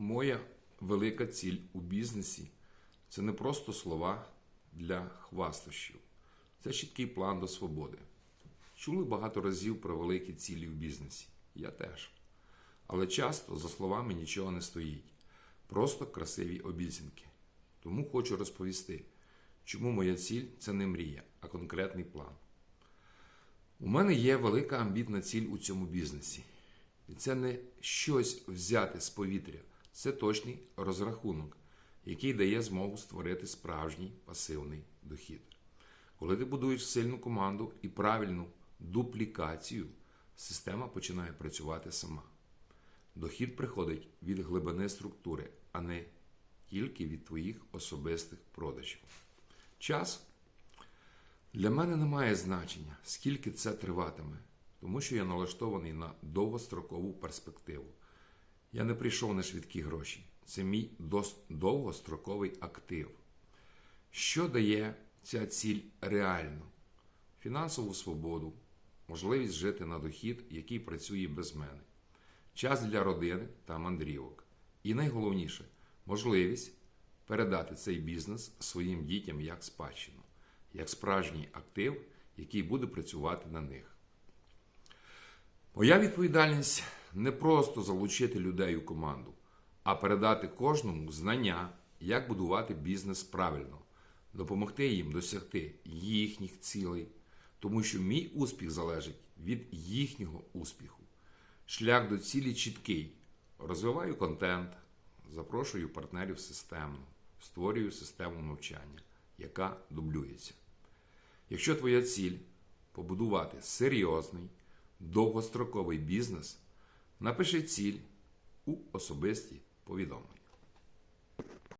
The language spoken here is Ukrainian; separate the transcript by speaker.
Speaker 1: Моя велика ціль у бізнесі це не просто слова для хвастощів, це чіткий план до свободи. Чули багато разів про великі цілі в бізнесі. Я теж. Але часто за словами нічого не стоїть. Просто красиві обіцянки. Тому хочу розповісти, чому моя ціль це не мрія, а конкретний план. У мене є велика амбітна ціль у цьому бізнесі. І це не щось взяти з повітря, це точний розрахунок, який дає змогу створити справжній пасивний дохід. Коли ти будуєш сильну команду і правильну дуплікацію, система починає працювати сама. Дохід приходить від глибини структури, а не тільки від твоїх особистих продажів. Час для мене не має значення, скільки це триватиме, тому що я налаштований на довгострокову перспективу. Я не прийшов на швидкі гроші. Це мій довгостроковий актив. Що дає ця ціль реально? Фінансову свободу, можливість жити на дохід, який працює без мене, час для родини та мандрівок. І найголовніше можливість передати цей бізнес своїм дітям як спадщину, як справжній актив, який буде працювати на них. Моя відповідальність не просто залучити людей у команду, а передати кожному знання, як будувати бізнес правильно, допомогти їм досягти їхніх цілей, тому що мій успіх залежить від їхнього успіху. Шлях до цілі чіткий. Розвиваю контент, запрошую партнерів системно, створюю систему навчання, яка дублюється. Якщо твоя ціль побудувати серйозний, довгостроковий бізнес, напиши ціль у особисті повідомлення.